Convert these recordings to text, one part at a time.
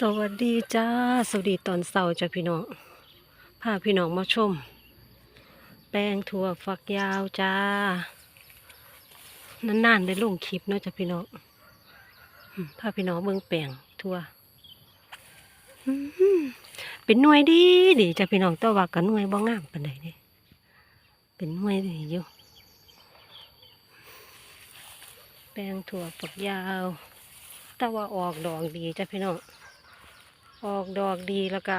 สวัสดีจ้า สวัสดีตอนเสาร์จ้าพี่น้อง พาพี่น้องมาชม แป้งถั่วฝักยาวจ้า นานๆได้ลงคลิปเนาะจ้าพี่น้องพาพี่น้องเบิ่งแป้งถั่วเป็นหน่วยดีดีจ้าพี่น้องต่ว่ากันหน่วยบ่งงามปานใดเด้เป็นหน่วยดีอยู่ แป้งถั่วฝักยาวแต่ว่าออกดอกดีจ้ะพี่น้อง ออกดอกดีแล้วก็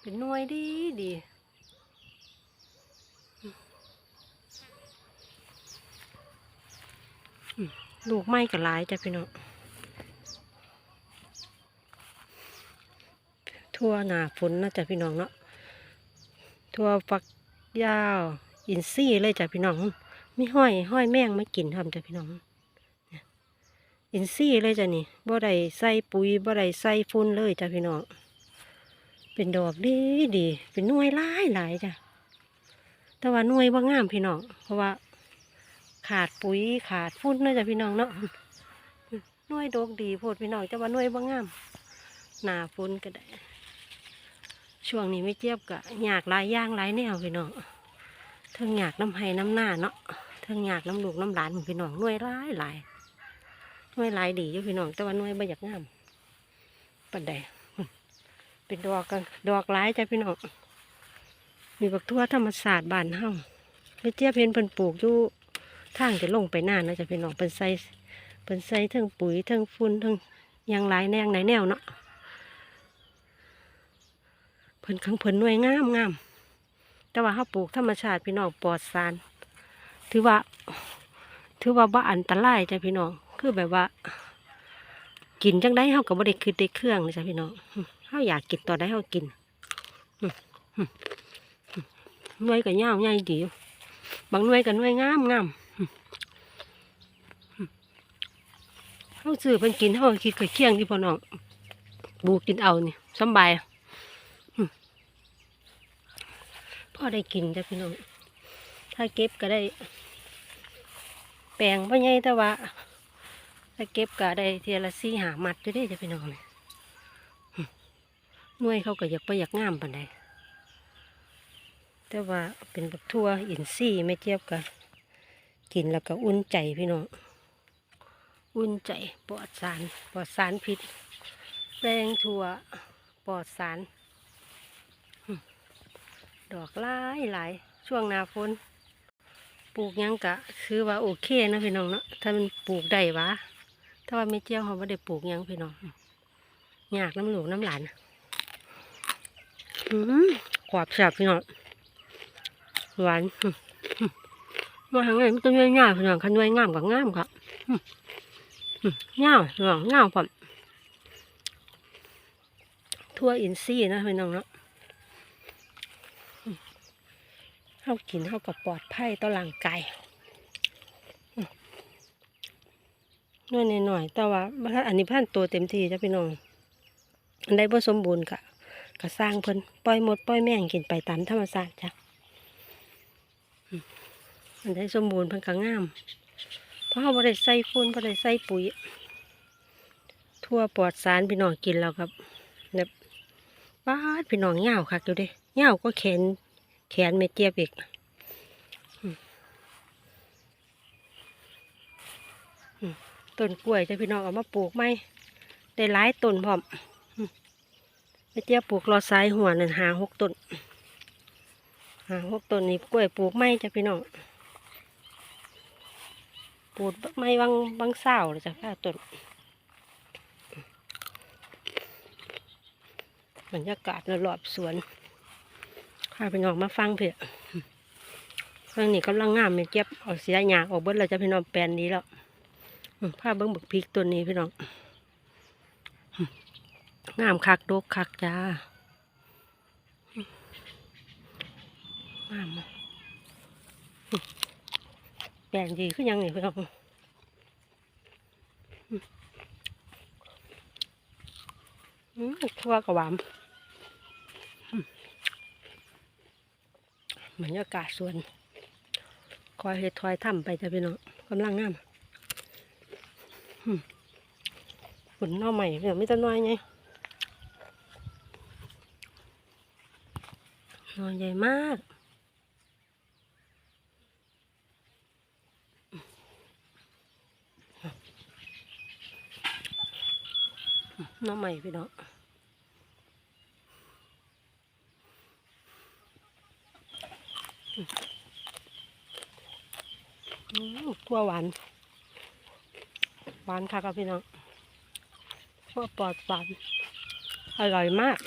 เป็นหน่วยดีดีลูกไม้ก็หลายจ้ะพี่น้องทั่วหนาฝนนะจ้ะพี่น้องเนาะทั่วฝักยาว อินซี่เลยจ้ะพี่น้อง มีห้อยห้อยแมงไมากินทำจ้ะพี่น้อง อินซี่เลยจ้ะนี่บ่ได้ใส่ปุ๋ยบ่ได้ใส่ฝุ่นเลยจ้ะพี่น้องเป็นดอกดีดีเป็นหน่วยหลายหลายจ้ะแต่ว่าหน่วยบ่างามพี่น้องเพราะว่า ขาดปุ๋ยขาดฝุ่นเนาจ้ะพี่น้องเนาะหน่วยดอกดีโพดพี่น้องแต่ว่าหน่วยบ่างามหนาฝุ่นก็ได้ ช่วงนี้ไม่เจียบกะอยากลายย่างลายแนวพี่น้องเทิงอยากน้ำไห้น้ำหน้าเนาะเทิงอยากน้ำลูกน้ำหลานพี่น้องหน่วยหลายหลายห น่วยลายดีอยู่พี่น้องแต่ว่าน่วยบ่อยากงามปันใดเป็นดอกกันดอกหลายจ้ะพี่น้องมีบักทั่วธรรมศาสตร์บานเฮาไม่เจี๊ยบเห็นเพิ่นปลูกอยู่ทางจะลงไปหน้านะจ้ะพี่น้องเพิ่นใส่เพิ่นใส่ทั้งปุ๋ยทั้งฝุ่นทั้งยางหลายแนงไหนแนวเนาะเพิ่นขังเพิ่นหน่วยงามงามแต่ว่าเฮาปลูกธรรมชาติพี่น้องปลอดสาร ถือว่า ถือว่าบ่อันตรายจ้ะพี่น้อง คือแบบว่า กินจังได้เฮาก็บ่ได้คือได้เครื่องเลยจ้ะพี่น้องเฮาอยากกินตอนใดเฮากินหน่วยก็ยาใหญ่ดียวบางหน่วยก็หน่วยงามงามเฮาซื้อเพิ่นกินเฮาก็คิดก็เคียงที่พ่อน้องบูกินเอานี่สบายอืมพอได้กินจ้ะพี่น้องถ้าเก็บก็ได้ แปลงพ่อใหญ่แต่ว่า ถ้าเก็บก็ได้เทียละสี่หามัดอยู่เด้จะพี่น้องเนี่ยหน่วยเขาก็อยากไปอยากงามปานใดแต่ว่าเป็นแบักทั่วอินซี่ไม่เจียบกันกินแล้วก็อุ่นใจพี่น้องอุ่นใจปลอดสารปลอดสารพิษแป้งถั่วปลอดสารดอกหลายหลายช่วงหนาฝนปลูกยังกะ คือว่าโอเคนะพี่น้องเนาะถ้ามันปลูกได้วะ ถ้าว่าไม่เจียวเขาไม่ได้ปลูกหยังพี่น้องอยากน้ำหลวงน้ำหลานอืมขวบแสบพี่น้องหวานอืมอืมมาทางไหนมันต้องง่ายๆพี่น้องขันวยงามกับงามครับอืมอืมง่ายพี่น้องง่ายผมทั่วอินซี่นะพี่น้องเนาะเขากินเขาก็ปลอดภัยต่อร่างกายอืม น้อยหน่อยแต่ว่าบ่ทันอันนี้พันตัวเต็มที่จ้ะพี่น้องอันใดบ่สมบูรณ์ก็ก็สร้างเพิ่นปล่อยหมดปล่อยแมงกินไปตามธรรมชาติจ้ะอันใดสมบูรณ์เพิ่นก็งาม เพราะเขาบ่ได้ใส่ฝุ่นบ่ได้ใส่ปุ๋ย ทั่วปลอดสารพี่น้องกินแล้วครับแบบบ้าพี่น้องเหงาคักอยู่เด้เหงาก็แขนแขนไม่เจียบอีกอืมอืม ต้นกล้วยจะพี่น้องเอามาปลูกไหมได้หลายต้นพร้อมไม่เจี๊ยบปลูกรอซ้ายหัวนั่นหาหกต้นหาหกต้นนี่กล้วยปลูกไหมจ้ะพี่น้องปลูกไม้บางบางเศร้าเลยจ้ะค่ต้นบรรยากาศรอบสวนพาพี่น้องมาฟังเพื่อฟังนี่กำลังงามม่เก็บเอาเสียหยาออกเบิดเราจะพี่น้องแปลนนี้แล้ว อืมพาเบิ้งบักพริกตัวนี้พี่น้องงามคักดกคักจ้างามแปลนดีขึ้นยังนี่พี่น้องทั่วกระวานบรรยากาศสวนคอยเฮ็ดทอยถ้ำไปจ้ะพี่น้องกำลังงาม อืมฝนหน่อใหม่เดี๋ยวไม่ต้นน้อยไงหน่อใหญ่มากหน้อใหม่พี่น้องตัวหวาน หวานค่ะครับพี่น้องทั่วปลอดหวาน อร่อยมาก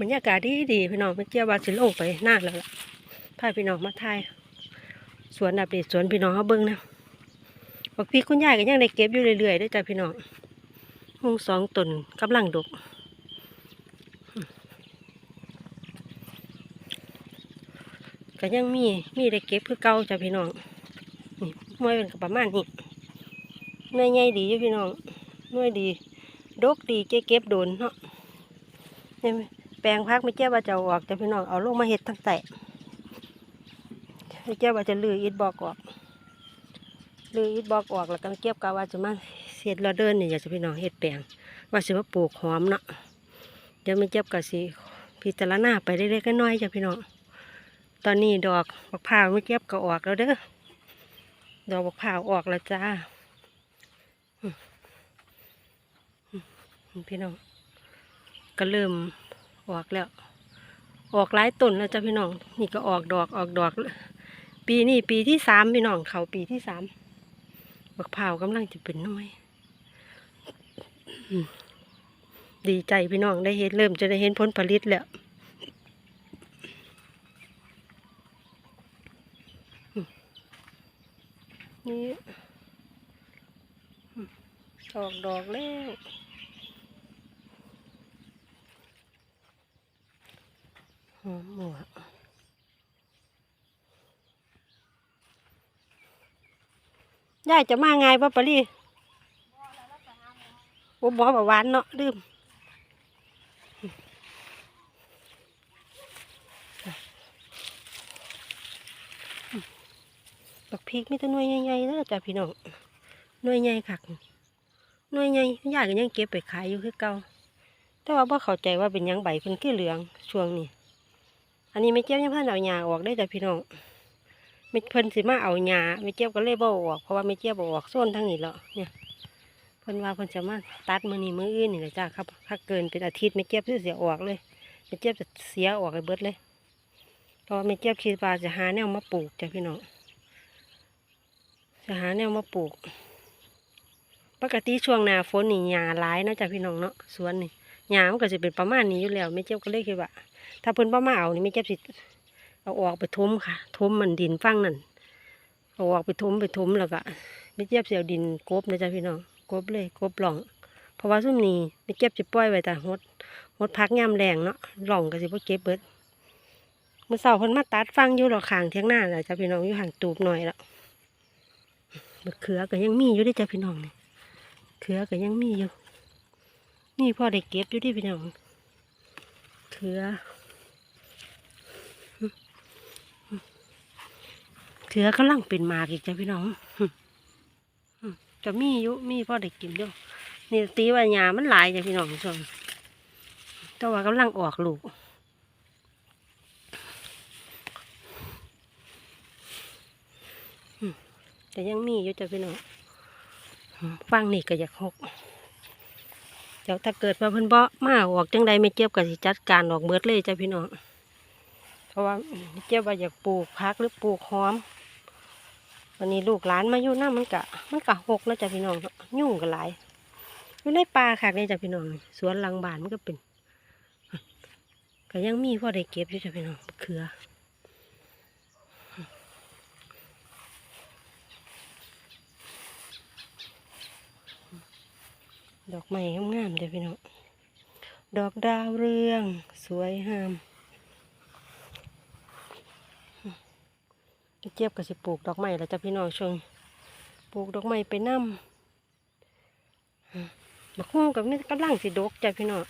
บรรยากาศดีดีพี่น้องไม่เจียวว่าสิลงไปนานแล้วล่ะพาพี่น้องมาถ่าย สวนอัปเดตสวนพี่น้องเขาเบิ้งนะบอกพี่คุณยายก็ยังได้เก็บอยู่เรื่อยๆเด้วยจ้ะพี่น้องหงสองต้นกำลังดก ก็ยังมีมีได้เก็บคือเก่าจ้ะพี่น้องนี่หน่วยเป็นก็ประมาณนี้หน่วยใหญ่ดีอยู่พี่น้องหน่วยดีดกดีเจ๊เก็บโดนเนาะนี่แปลงพักไม่เจ้าว่าจะอออกจ้ะพี่น้องเอาลงมาเห็ดทั้งแต่เจ้าว่าจะลืออิดบอกออกลืออิดบอกออกแล้วก็เก็บกาว่าจะมาเสียดเราเดินเนี่ยอยากจะพี่น้องเฮ็ดแปลงว่าสิว่าปลูกหอมเนาะเดี๋ยวไม่เจ็บกับสิพิจารณาไปเล็กๆน้อยจ้ะพี่น้อง ตอนนี้ดอกบักพร้าวไม่เก็บก็ออกแล้วเด้อ ดอกบักพร้าวออกแล้วจ้า พี่น้อง ก็เริ่มออกแล้ว ออกหลายต้นแล้วจ้ะพี่น้อง นี่ก็ออกดอกออกดอก ปีนี้ปีที่สามพี่น้องเขาปีที่สามบักพร้าวกำลังจะเป็นน้อย ดีใจพี่น้องได้เห็นเริ่มจะได้เห็นผลผลิตแล้วอืม นี่ออกดอกแล้วหอมหมวกยายจะมาไงป่ะปะลี่โอ้บอกว่าหวานเนาะลืม บักพริกมีแต่หน่วยใหญ่ๆแล้วจ้ะพี่น้องหน่วยใหญ่คักหน่วยใหญ่ยายก็ยังเก็บไปขายอยู่คือเก่าแต่ว่าบ่เข้าใจว่าเป็นยังใบเพิ่นคือเหลืองช่วงนี้อันนี้ไม่เจ็บยังเพิ่นเอาหญ้าออกได้จ้ะพี่น้องไม่เพิ่นสิมาเอาหญ้าไม่เจ็บก็เลยบ่ออกเพราะว่าไม่เจ็บบ่ออกโซนทั้งนี้แล้วเนี่ยเพิ่นว่าเพิ่นจะมาตัดมื้อนี้มื้ออื่นนี่แหละจ้าครับถ้าเกินเป็นอาทิตย์ไม่เจ็บสิเสียออกเลยไม่เจ็บจะเสียออกไปเบิดเลยเพราะไม่เจ็บคิดว่าจะหาแนวมาปลูกจ้ะพี่น้อง จะหาแนวมาปลูก ปกติช่วงหน้าฝนนี่หญ้าหลายนะจ้ะพี่น้องเนาะสวนนี่หญ้ามันก็จะเป็นประมาณนี้อยู่แล้วไม่เจ็บก็เลยคิดว่า ถ้าเพิ่นบ่มาเอานี่ไม่เจ็บสิเอาออกไปทมค่ะทมมันดินฟังนั่นเอาออกไปทมไปทมแล้วก็ไม่เจ็บเสียวดินกบนะจ๊ะพี่น้องกบเลยกบหล่องเพราะว่าซุ่มนี้ไม่เจ็บจะปล่อยไว้แต่หดหดพักย่ำแรงเนาะหล่องก็สิบ่เก็บเบิดเมื่อเสาร์เพิ่นมาตัดฟังอยู่หรอกขางเทียงหน้าแหละจ้ะพี่น้องอยู่ห่างตูบหน่อยแล้ว มะเขือก็ยังมีอยู่ด้วยจ้ะพี่น้องนี่เขือก็ยังมีอยู่นี่พ่อได้เก็บอยู่เดิพี่น้องเขือเถือกำลังเป็นมากอีกจ้ะพี่น้องก็มีอยู่มีพ่อได้กินอยู่นี่ตีว่าหญ้ามันหลายจ้ะพี่น้องชมแต่ว่ากำลังออกลูก แต่ยังมีอยู่จ้ะพี่น้องฟังนี่ก็อยากหกเดี๋ยวถ้าเกิดว่าเพิ่นบ่มาออกจังใดไม่เจ็บก็สิจัดการออกเบิดเลยจ้ะพี่น้องเพราะว่าเจ็บว่าอยากปลูกพักหรือปลูกหอมวันนี้ลูกหลานมาอยู่หน้ามันกะมันกะหกแล้วจ้ะพี่น้องยุ่งกันหลายอยู่ในป่าค่ะนี่จ้ะพี่น้องสวนหลังบ้านมันก็เป็นก็ยังมีพ่อได้เก็บอยู่จ้ะพี่น้องเขือ อกไม้งามๆจ้ะพี่น้อง ดอกดาวเรือง สวยงามเจี๊ยบก็สิปลูกดอกไม้แล้วจ้ะพี่น้องชงปลูกดอกไม้ไปน้ำบักฮุ้งกับนี่กำลังสิดกจ้ะพี่น้อง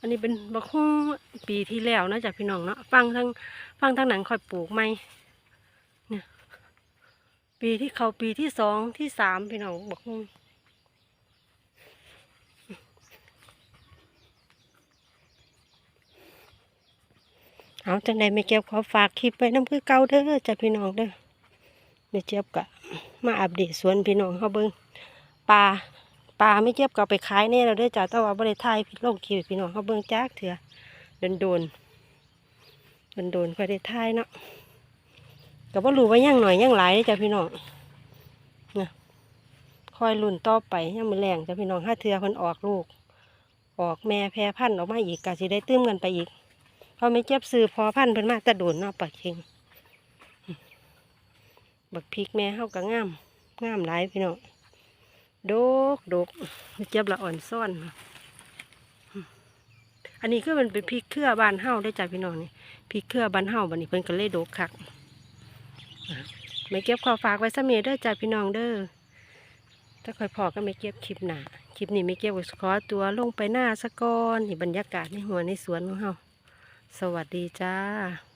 อันนี้เป็นบักฮุ้งปีที่แล้วนะจ้ะพี่น้องเนาะ ฟังทั้งฟังทั้งหนังค่อยปลูกใหม่ปีที่เขาปีที่สองที่สามพี่น้องบอกว่ เอาจังใดไม่เก็บขอฝากคลิปไปน้ำคือเก่าเด้อจ้ะพี่น้องเด้อไม่เจ็บกะมาอัปเดตสวนพี่น้องเขาเบิ่งปลาปลาไม่เจ็บก็เอาไปขายแน่แล้วเด้อจ้ะแต่ว่าบริไทยพี่ลงคลิปพี่น้องเขาเบิ่งจักเถื่อโดนโดนโดนโดนๆค่อยได้ทายเนาะก็บ่ารู้ว่าย่างหน่อยย่างหลายจ้ะพี่น้องนะคอยลุ่นต่อไปยังมือแรงจ้ะพี่น้องห้าเทือเพิ่นออกลูก ออกแม่แพรพันธุ์ออกมาอีกกะสิได้ตื้มกันไปอีก พอไม่เจ็บซื้อพอพันเพิ่นมาแตะโดนเนาะปักเค็งบักพริกแม่เฮาก็งามงามหลายพี่น้องโดกโดกไม่เจ็บละอ่อนซ่อน อันนี้คือมันเป็นพริกเครือบ้านเฮาได้จ้ะพี่น้องนี่พริกเครือบ้านเฮาบัดนี้เพิ่นก็เลยดกคักไม่เก็บขอฝากไว้ซะเมีเด้อจ้ะพี่น้องเด้อถ้าคอยพอก็ไม่เก็บคลิปหนาคลิปนี้ไม่เก็บขอตัวลงไปหน้าสะกอนนี่บรรยากาศในหัวในสวนของเฮา สวัสดีจ้า